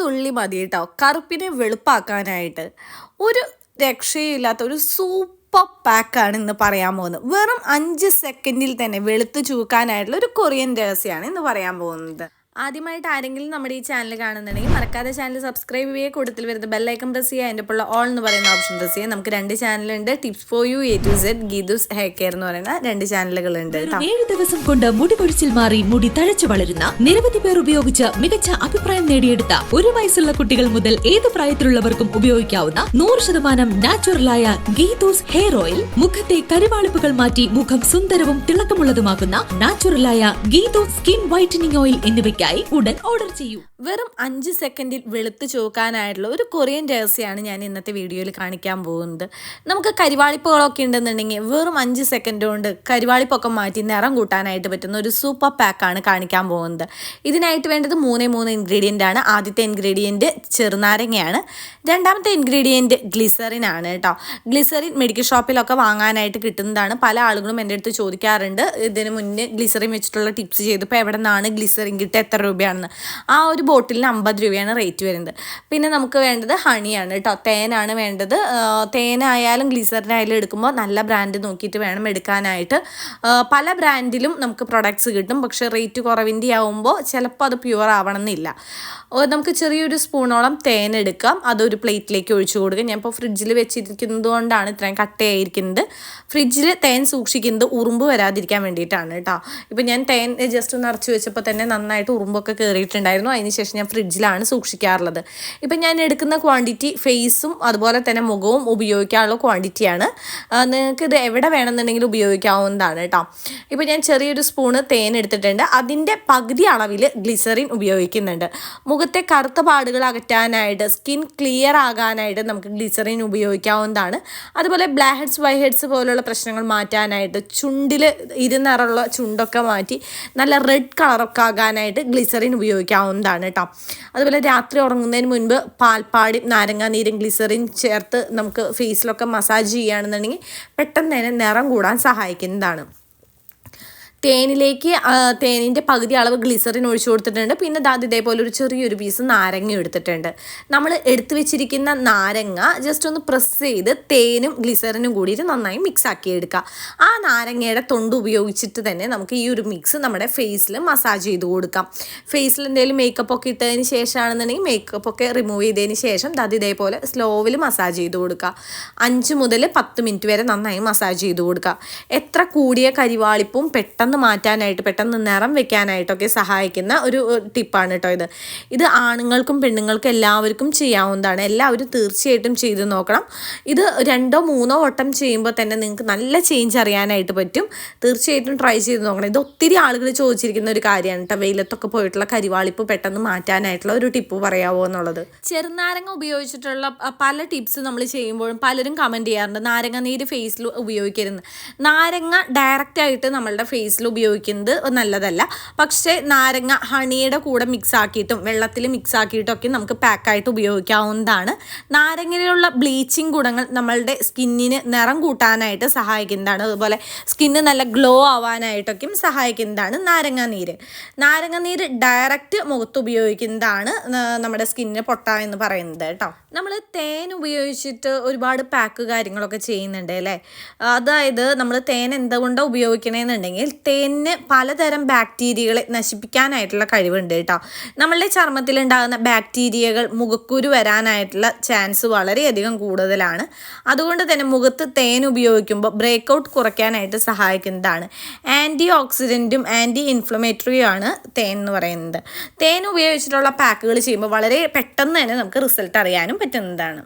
തുള്ളി മതി കേട്ടോ. കറുപ്പിനെ വെളുപ്പാക്കാനായിട്ട്. ഒരു രക്ഷയില്ലാത്ത ഒരു സൂപ്പർ പാക്കാണ് ഇന്ന് പറയാൻ പോകുന്നത്. വെറും അഞ്ച് സെക്കൻഡിൽ തന്നെ വെളുത്ത് ചൂക്കാനായിട്ടുള്ള ഒരു കൊറിയൻ രഹസ്യമാണ് ഇന്ന് പറയാൻ പോകുന്നത്. ആദ്യമായിട്ട് ആരെങ്കിലും നമ്മുടെ ഈ ചാനൽ കാണുന്നുണ്ടെങ്കിൽ മറക്കാതെ ചാനൽ സബ്സ്ക്രൈബ് ചെയ്യുക. കൂടുതൽ വരുന്ന ബെല്ലൈക്കൺ പ്രസ് ചെയ്യുക. അതിന്റെ ഉള്ള ഓൾ എന്ന് പറയുന്ന ഓപ്ഷൻ പ്രസ് ചെയ്യുക. നമുക്ക് രണ്ട് ചാനലുണ്ട് tips for you A to Z Geethu's hair care എന്ന് പറയുന്ന രണ്ട് ചാനലുകളുണ്ട് ഏഴ് ദിവസം കൊണ്ട് മുടി കൊഴിച്ചിൽ മാറി മുടി തഴച്ചു വളരുന്ന നിരവധി പേർ ഉപയോഗിച്ച് മികച്ച അഭിപ്രായം നേടിയെടുത്ത ഒരു വയസ്സുള്ള കുട്ടികൾ മുതൽ ഏത് പ്രായത്തിലുള്ളവർക്കും ഉപയോഗിക്കാവുന്ന നൂറ് ശതമാനം നാച്ചുറലായ ഗീതൂസ് ഹെയർ ഓയിൽ. മുഖത്തെ കരുവാളിപ്പുകൾ മാറ്റി മുഖം സുന്ദരവും തിളക്കമുള്ളതുമാക്കുന്ന നാച്ചുറലായ ഗീതൂസ് സ്കിൻ വൈറ്റനിങ് ഓയിൽ എന്നിവയ്ക്കായി ഉടൻ ഓർഡർ ചെയ്യൂ. വെറും അഞ്ച് സെക്കൻഡിൽ വെളുത്ത് ചോക്കാനായിട്ടുള്ള ഒരു കൊറിയൻ രഹസ്യമാണ് ഞാൻ ഇന്നത്തെ വീഡിയോയിൽ കാണിക്കാൻ പോകുന്നത്. നമുക്ക് കരിവാളിപ്പുകളൊക്കെ ഉണ്ടെന്നുണ്ടെങ്കിൽ വെറും അഞ്ച് സെക്കൻഡ് കൊണ്ട് കരിവാളിപ്പൊക്കെ മാറ്റി നിറം കൂട്ടാനായിട്ട് പറ്റുന്ന ഒരു സൂപ്പർ പാക്കാണ് കാണിക്കാൻ പോകുന്നത്. ഇതിനായിട്ട് വേണ്ടത് മൂന്നേ മൂന്ന് ഇൻഗ്രീഡിയന്റ് ആണ്. ആദ്യത്തെ ഇൻഗ്രീഡിയന്റ് ചെറുനാരങ്ങയാണ്. രണ്ടാമത്തെ ഇൻഗ്രീഡിയന്റ് ഗ്ലിസറിൻ ആണ് കേട്ടോ. ഗ്ലിസറിൻ മെഡിക്കൽ ഷോപ്പിലൊക്കെ വാങ്ങാനായിട്ട് കിട്ടുന്നതാണ്. പല ആളുകളും എന്റെ അടുത്ത് ചോദിക്കാറുണ്ട്. ഇതിന് മുന്നേ ഗ്ലിസറിൻ വെച്ചിട്ടുള്ള ടിപ്സ് ചെയ്തപ്പോൾ എവിടെ നിന്നാണ് ഗ്ലിസറിൻ കിട്ടുക എത്ര രൂപയാണെന്ന്. ആ ഒരു ബോട്ടിലിന് അമ്പത് രൂപയാണ് റേറ്റ് വരുന്നത്. പിന്നെ നമുക്ക് വേണ്ടത് ഹണിയാണ് കേട്ടോ. തേനാണ് വേണ്ടത്. തേനായാലും ഗ്ലിസറിനായാലും എടുക്കുമ്പോൾ നല്ല ബ്രാൻഡ് നോക്കിയിട്ട് വേണം എടുക്കാനായിട്ട്. പല ബ്രാൻഡിലും നമുക്ക് പ്രൊഡക്ട്സ് കിട്ടും. പക്ഷേ റേറ്റ് കുറവിന്റെ ആവുമ്പോൾ ചിലപ്പോൾ അത് പ്യുവർ ആവണമെന്നില്ല. നമുക്ക് ചെറിയൊരു സ്പൂണോളം തേൻ എടുക്കാം. അതൊരു പ്ലേറ്റിലേക്ക് ഒഴിച്ചു കൊടുക്കുക ഞാൻ ഇപ്പോൾ ഫ്രിഡ്ജിൽ വെച്ചിരിക്കുന്നത് കൊണ്ടാണ് ഇത്രയും കട്ടയായിരിക്കുന്നത്. ഫ്രിഡ്ജിൽ തേൻ സൂക്ഷിക്കുന്നത് ഉറുമ്പ് വരാതിരിക്കാൻ വേണ്ടിയിട്ടാണ് കേട്ടോ. ഇപ്പം ഞാൻ തേൻ ജസ്റ്റ് ഒന്ന് അടച്ചു വെച്ചപ്പോൾ തന്നെ നന്നായിട്ട് ഉറുമ്പൊക്കെ കയറിയിട്ടുണ്ടായിരുന്നു അതിന് ശേഷം ഞാൻ ഫ്രിഡ്ജിലാണ് സൂക്ഷിക്കാറുള്ളത്. ഇപ്പം ഞാൻ എടുക്കുന്ന ക്വാണ്ടിറ്റി ഫേസും അതുപോലെ തന്നെ മുഖവും ഉപയോഗിക്കാനുള്ള ക്വാണ്ടിറ്റിയാണ്. നിങ്ങൾക്ക് ഇത് എവിടെ വേണമെന്നുണ്ടെങ്കിലും ഉപയോഗിക്കാവുന്നതാണ് കേട്ടോ. ഇപ്പം ഞാൻ ചെറിയൊരു സ്പൂണ് തേൻ എടുത്തിട്ടുണ്ട്. അതിന്റെ പകുതി അളവിൽ ഗ്ലിസറിൻ ഉപയോഗിക്കുന്നുണ്ട്. മുഖത്തെ കറുത്ത പാടുകൾ അകറ്റാനായിട്ട് സ്കിൻ ക്ലിയർ ആകാനായിട്ട് നമുക്ക് ഗ്ലിസറിൻ ഉപയോഗിക്കാവുന്നതാണ്. അതുപോലെ ബ്ലാക്ക് ഹെഡ്സ് വൈ ഹെഡ്സ് പോലുള്ള പ്രശ്നങ്ങൾ മാറ്റാനായിട്ട് ചുണ്ടിൽ ഇരുന്നറുള്ള ചുണ്ടൊക്കെ മാറ്റി നല്ല റെഡ് കളറൊക്കെ ആകാനായിട്ട് ഗ്ലിസറിൻ ഉപയോഗിക്കാവുന്നതാണ്. കേട്ടോ. അതുപോലെ രാത്രി ഉറങ്ങുന്നതിന് മുൻപ് പാൽപ്പാടി നാരങ്ങാനീരും ഗ്ലിസറിൻ ചേർത്ത് നമുക്ക് ഫേസിലൊക്കെ മസാജ് ചെയ്യുകയാണെന്നുണ്ടെങ്കിൽ പെട്ടെന്ന് തന്നെ നിറം കൂടാൻ സഹായിക്കുന്നതാണ്. തേനിലേക്ക് തേനിന്റെ പകുതി അളവ് ഗ്ലിസറിൻ ഒഴിച്ചു കൊടുത്തിട്ടുണ്ട്. പിന്നെ അത് ഇതേപോലെ ഒരു ചെറിയൊരു പീസ് നാരങ്ങ എടുത്തിട്ടുണ്ട്. നമ്മൾ എടുത്തു വെച്ചിരിക്കുന്ന നാരങ്ങ ജസ്റ്റ് ഒന്ന് പ്രസ് ചെയ്ത് തേനും ഗ്ലിസറിനും കൂടിയിട്ട് നന്നായി മിക്സ് ആക്കി എടുക്കുക. ആ നാരങ്ങയുടെ തൊണ്ട് ഉപയോഗിച്ചിട്ട് തന്നെ നമുക്ക് ഈ ഒരു മിക്സ് നമ്മുടെ ഫേസിൽ മസാജ് ചെയ്ത് കൊടുക്കാം. ഫേസിൽ എന്തെങ്കിലും മേക്കപ്പ് ഒക്കെ ഇട്ടതിന് ശേഷമാണെന്നുണ്ടെങ്കിൽ മേക്കപ്പ് ഒക്കെ റിമൂവ് ചെയ്തതിന് ശേഷം അത് ഇതേപോലെ സ്ലോവിൽ മസാജ് ചെയ്ത് കൊടുക്കുക. അഞ്ച് മുതൽ പത്ത് മിനിറ്റ് വരെ നന്നായി മസാജ് ചെയ്ത് കൊടുക്കുക. എത്ര കൂടിയ കരിവാളിപ്പും പെട്ടെന്ന് മാറ്റാനായിട്ട് പെട്ടെന്ന് നിറം വെക്കാനായിട്ടൊക്കെ സഹായിക്കുന്ന ഒരു ടിപ്പാണ് കേട്ടോ ഇത്. ഇത് ആണുങ്ങൾക്കും പെണ്ണുങ്ങൾക്കും എല്ലാവർക്കും ചെയ്യാവുന്നതാണ്. എല്ലാവരും തീർച്ചയായിട്ടും ചെയ്ത് നോക്കണം. ഇത് രണ്ടോ മൂന്നോ വട്ടം ചെയ്യുമ്പോൾ തന്നെ നിങ്ങൾക്ക് നല്ല ചേഞ്ച് അറിയാനായിട്ട് പറ്റും. തീർച്ചയായിട്ടും ട്രൈ ചെയ്ത് നോക്കണം. ഇത് ഒത്തിരി ആളുകൾ ചോദിച്ചിരിക്കുന്ന ഒരു കാര്യമാണ് കേട്ടോ വെയിലത്തൊക്കെ പോയിട്ടുള്ള കരിവാളിപ്പ് പെട്ടെന്ന് മാറ്റാനായിട്ടുള്ള ഒരു ടിപ്പ് പറയാവോ എന്നുള്ളത്. ചെറുനാരങ്ങ ഉപയോഗിച്ചിട്ടുള്ള പല ടിപ്സ് നമ്മൾ ചെയ്യുമ്പോഴും പലരും കമന്റ് ചെയ്യാറുണ്ട്. നാരങ്ങ നീര് ഫേസിൽ ഉപയോഗിക്കരുത്. നാരങ്ങ ഡയറക്റ്റായിട്ട് നമ്മളുടെ ഫേസിൽ ഉപയോഗിക്കുന്നത് നല്ലതല്ല. പക്ഷേ നാരങ്ങ ഹണിയുടെ കൂടെ മിക്സ് ആക്കിയിട്ടും വെള്ളത്തിൽ മിക്സ് ആക്കിയിട്ടൊക്കെ നമുക്ക് പാക്കായിട്ട് ഉപയോഗിക്കാവുന്നതാണ്. നാരങ്ങയിലുള്ള ബ്ലീച്ചിങ് ഗുണങ്ങൾ നമ്മളുടെ സ്കിന്നിന് നിറം കൂട്ടാനായിട്ട് സഹായിക്കുന്നതാണ്. അതുപോലെ സ്കിന്ന് നല്ല ഗ്ലോ ആവാനായിട്ടൊക്കെയും സഹായിക്കുന്നതാണ് നാരങ്ങ നീര്. നാരങ്ങ നീര് ഡയറക്റ്റ് മുഖത്ത് ഉപയോഗിക്കുന്നതാണ് നമ്മുടെ സ്കിന്നിന് പൊട്ട എന്ന് പറയുന്നത് കേട്ടോ. നമ്മൾ തേൻ ഉപയോഗിച്ചിട്ട് ഒരുപാട് പാക്ക് കാര്യങ്ങളൊക്കെ ചെയ്യുന്നുണ്ട് അല്ലേ? അതായത് നമ്മൾ തേൻ എന്തുകൊണ്ടാണ് ഉപയോഗിക്കണമെന്നുണ്ടെങ്കിൽ തേനിന് പലതരം ബാക്ടീരിയകളെ നശിപ്പിക്കാനായിട്ടുള്ള കഴിവുണ്ട് കേട്ടോ. നമ്മളുടെ ചർമ്മത്തിലുണ്ടാകുന്ന ബാക്ടീരിയകൾ മുഖക്കുരു വരാനായിട്ടുള്ള ചാൻസ് വളരെയധികം കൂടുതലാണ്. അതുകൊണ്ട് തന്നെ മുഖത്ത് തേൻ ഉപയോഗിക്കുമ്പോൾ ബ്രേക്ക് ബ്രേക്കൗട്ട് കുറയ്ക്കാനായിട്ട് സഹായിക്കുന്നതാണ്. ആന്റി ഓക്സിഡന്റും ആന്റി ഇൻഫ്ലമേറ്ററിയും ആണ് തേൻ എന്ന് പറയുന്നത്. തേൻ ഉപയോഗിച്ചിട്ടുള്ള പാക്കുകൾ ചെയ്യുമ്പോൾ വളരെ പെട്ടെന്ന് തന്നെ നമുക്ക് റിസൾട്ട് അറിയാനും പറ്റുന്നതാണ്.